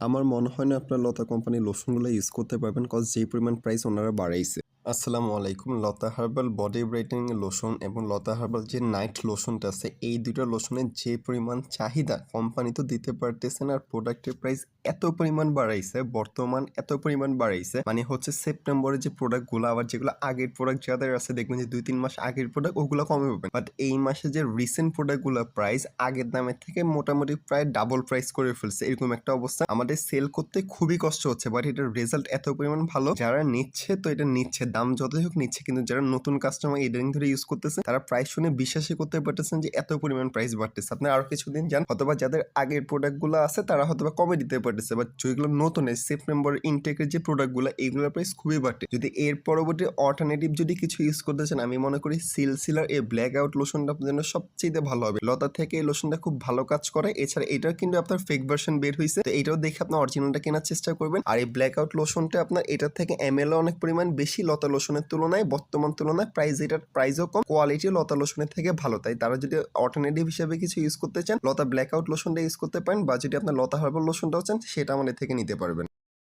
আমার মনে হয় না আপনার লতা কোম্পানির লোশনগুলো ইউজ করতে পারবেন কজ যেই পরিমাণ প্রাইস ওনারা বাড়াইছে। আসসালামু আলাইকুম। Lata herbal body brightening lotion এবং লতা হার্বাল যে নাইট লোশনটা আছে, এই দুটো লোশনের যে পরিমাণ চাহিদা কোম্পানি তো দিতে পারতেছে না, আর প্রোডাক্টের প্রাইস এত পরিমাণ বাড়াইছে, বর্তমান এত পরিমাণ বাড়াইছে মানে হচ্ছে সেপ্টেম্বরে যে প্রোডাক্টগুলো আবার যেগুলো আগের প্রোডাক্ট যাদের আছে, দেখবেন যে দুই তিন মাস আগের প্রোডাক্ট ওগুলো কমে পাবেন বাট এই মাসে যে রিসেন্ট প্রোডাক্টগুলো প্রাইস আগের দামের থেকে মোটামুটি প্রায় ডাবল প্রাইস করে ফেলছে, এরকম একটা অবস্থা। আমাদের সেল করতে খুবই কষ্ট হচ্ছে বাট এটার রেজাল্ট এত পরিমাণ ভালো, যারা নিচ্ছে তো এটা নিচ্ছে। দাম যতই হোক নিচ্ছে, কিন্তু যারা নতুন কাস্টমার ইদানিং ধরে ইউজ করতেছে, তারা প্রাইস শুনে বিশ্বাসই করতে পারতেছেন যে এত পরিমাণ প্রাইস বাড়তেছে। আপনি আরও কিছুদিন যান অথবা যাদের আগের প্রোডাক্টগুলো আছে, তারা হয়তো কমে দিতে পারতেছে বাট যেগুলো নতুন সেপ্টেম্বর ইনটেকের যে প্রোডাক্টগুলো এইগুলোর প্রাইস খুবই বাড়তে যদি এর পরবর্তী অল্টারনেটিভ যদি কিছু ইউজ করতে চান, আমি মনে করি সিল সিলার এই ব্ল্যাক আউট লোশনটা আপনার জন্য সবচেয়ে ভালো হবে। লতা থেকে এই লোশনটা খুব ভালো কাজ করে, এছাড়া এটাও কিন্তু আপনার ফেক ভার্সন বের হয়েছে তো এটাও দেখে আপনার অরিজিনালটা কেনার চেষ্টা করবেন। আর এই ব্ল্যাক আউট লোশনটা আপনার এটার থেকে এমএলও অনেক পরিমাণ বেশি, লতা লোশনের তুলনায় বর্তমান তুলনায় প্রাইস এটার প্রাইসও কম কোয়ালিটি লতা লোশনের থেকে ভালো। তাই তারা যদি অল্টারনেটিভ হিসেবে কিছু ইউজ করতে চান, লতা ব্ল্যাক আউট লোশনটা ইউজ করতে পারেন বা যদি আপনার লতা হার্বাল লোশনটাও চান, সেটা আমাদের থেকে নিতে পারবেন।